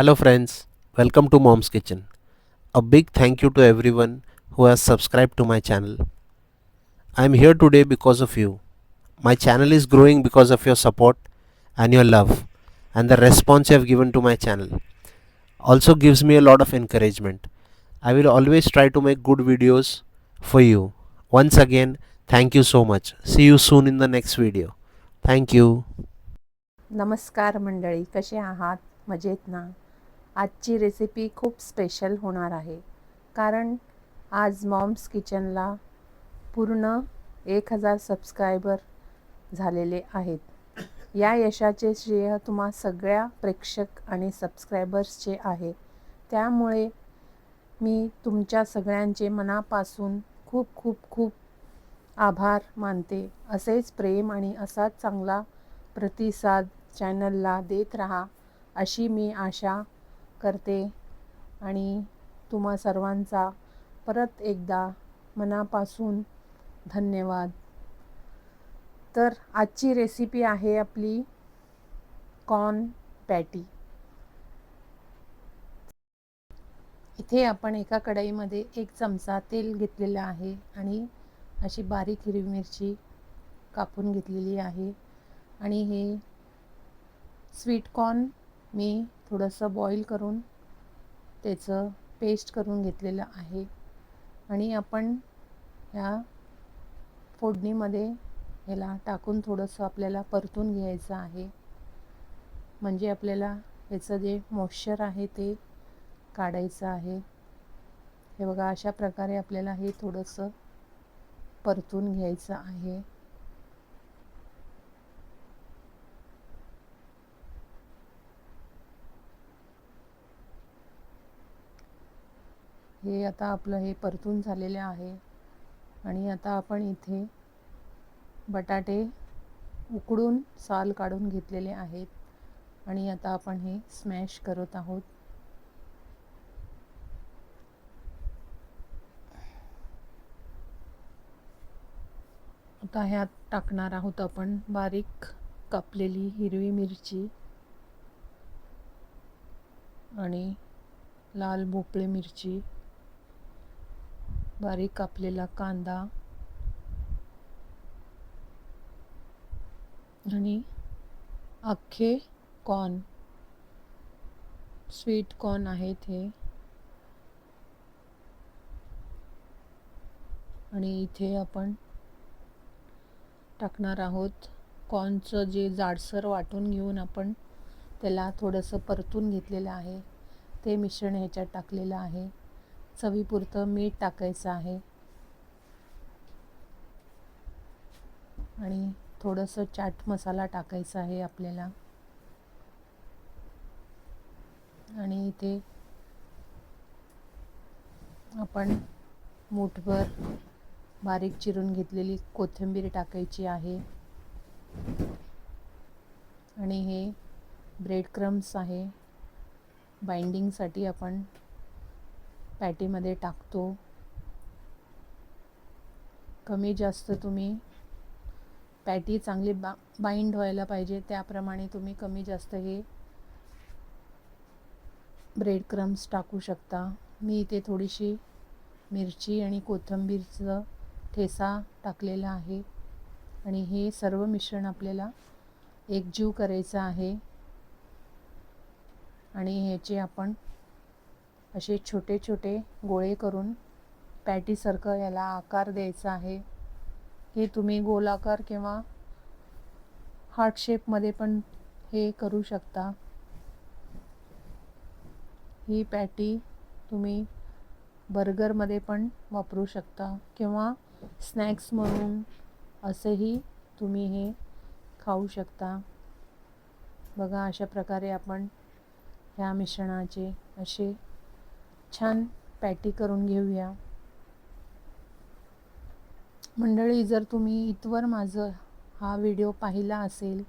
Hello, friends. Welcome to Mom's Kitchen. A big thank you to everyone who has subscribed to my channel. I am here today because of you. My channel is growing because of your support and your love, and the response you have given to my channel also gives me a lot of encouragement. I will always try to make good videos for you. Once again, thank you so much. See you soon in the next video. Thank you. नमस्कार मंडळी कसे आहात मजेत ना आजची recipe खूप special होणार आहे. कारण आज मॉम्स किचनला पूर्ण एक हजार सबस्क्रायबर झालेले आहेत. या यशाचे श्रेय तुम्हा सगळ्या प्रेक्षक आणि सबस्क्रायबर्सचे आहे. त्यामुळे मी तुमच्या सगळ्यांचे मनापासून खूप खूप खूप आभार मानते. असेच प्रेम आणि असाच चांगला प्रतिसाद चॅनलला देत राहा अशी मी आशा करते आणि तुम्हा सर्वांचा परत एकदा मनापासून धन्यवाद. तर आजची रेसिपी आहे आपली कॉर्न पॅटी इथे आपण एका कढईमध्ये एक चमचा तेल घेतलेलं आहे आणि अशी बारीक हिरवी मिरची कापून घेतलेली आहे. आणि हे स्वीट कॉर्न मी थोडंसं बॉईल करून त्याचं पेस्ट करून घेतलेलं आहे. आणि आपण ह्या फोडणीमध्ये ह्याला टाकून थोडंसं आपल्याला परतून घ्यायचं आहे. म्हणजे आपल्याला ह्याचं जे मॉइश्चर आहे ते काढायचं आहे. हे बघा अशा प्रकारे आपल्याला हे थोडंसं परतून घ्यायचं आहे. हे आता आपलं हे परतून झालेलं आहे. आणि आता आपण इथे बटाटे उकडून साल काढून घेतलेले आहेत. आणि आता आपण हे स्मॅश करत आहोत. आता ह्यात टाकणार आहोत आपण बारीक कापलेली हिरवी मिरची आणि लाल भोपळे मिरची. बारीक कापलेला कांदा आणि अख्खे कॉर्न. स्वीट कॉर्न आहेत हे. आणि इथे आपण टाकणार आहोत कॉर्नचं जे जाडसर वाटून घेऊन आपण त्याला थोडंसं परतून घेतलेलं आहे. ते मिश्रण ह्याच्यात टाकलेलं आहे. चवीपुरतं मीठ टाकायचं आहे. आणि थोडंसं चाट मसाला टाकायचा आहे आपल्याला. आणि इथे आपण मूठभर बारीक चिरून घेतलेली कोथिंबीर टाकायची आहे. आणि हे ब्रेड क्रम्स आहे बाइंडिंगसाठी आपण पॅटीमध्ये टाकतो. कमी जास्त तुम्ही पॅटी चांगली बा बाइंड व्हायला पाहिजे त्याप्रमाणे तुम्ही कमी जास्त हे ब्रेड क्रम्स टाकू शकता. मी इथे थोडीशी मिरची आणि कोथिंबीरचं ठेसा टाकलेला आहे. आणि हे सर्व मिश्रण आपल्याला एकजीव करायचं आहे. आणि ह्याचे आपण असे छोटे छोटे गोळे करून पॅटीसारखं याला आकार द्यायचा आहे. हे तुम्ही गोलाकार किंवा हार्ट शेपमध्ये पण हे करू शकता. ही पॅटी तुम्ही बर्गरमध्ये पण वापरू शकता किंवा स्नॅक्स म्हणून असेही तुम्ही हे खाऊ शकता. बघा अशा प्रकारे आपण ह्या मिश्रणाचे असे छान पॅटी करून घेऊया. मंडळी जर तुम्ही इथवर माझं हा व्हिडिओ पाहिला असेल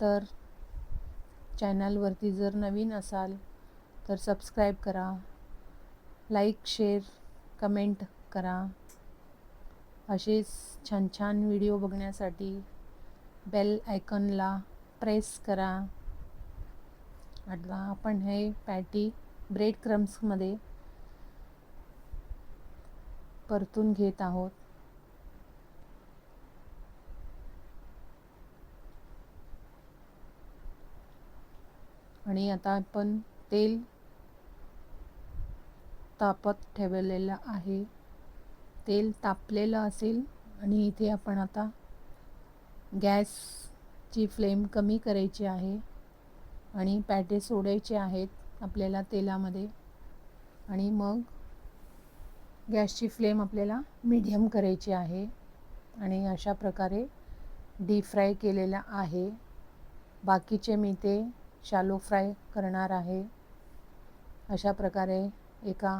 तर चॅनलवरती जर नवीन असाल तर सबस्क्राईब करा. लाईक शेअर कमेंट करा. असेच छान छान व्हिडिओ बघण्यासाठी बेल आयकॉनला प्रेस करा. आता आपण हे पॅटी ब्रेड क्रम्समध्ये परतून घेत आहोत. आणि आता आपण तेल तापत ठेवलेलं आहे. तेल तापलेलं असेल आणि इथे आपण आता गॅसची फ्लेम कमी करायची आहे आणि पॅटे सोडायचे आहेत. आपल्याला तेलामध्ये आणि मग गॅसची फ्लेम आपल्याला मीडियम करायची आहे आणि अशा प्रकारे डीप फ्राय केलेला आहे. बाकीचे मी ते शालो फ्राय करणार आहे. अशा प्रकारे एका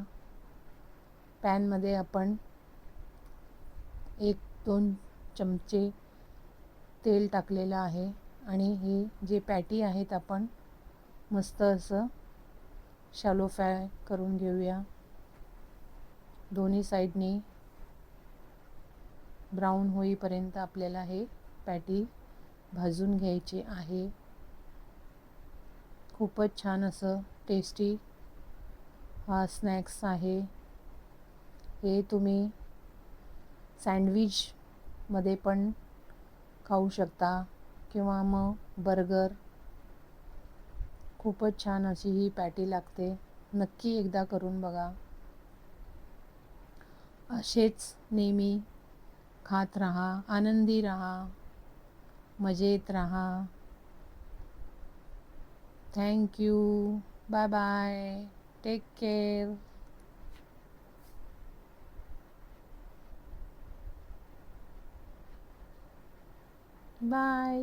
पॅनमध्ये आपण एक दोन चमचे तेल टाकलेलं आहे आणि हे जे पॅटी आहेत आपण मस्त असं शालो फ्राय करून घेऊया. दोन्ही साईडनी ब्राऊन होईपर्यंत आपल्याला हे पॅटी भाजून घ्यायचे आहे. खूपच छान असं टेस्टी हा स्नॅक्स आहे. हे तुम्ही सँडविचमध्ये पण खाऊ शकता किंवा मग बर्गर खूपच छान अशी ही पॅटी लागते. नक्की एकदा करून बघा. असेच नेहमी खात राहा आनंदी राहा मजेत राहा. Thank you bye bye take care bye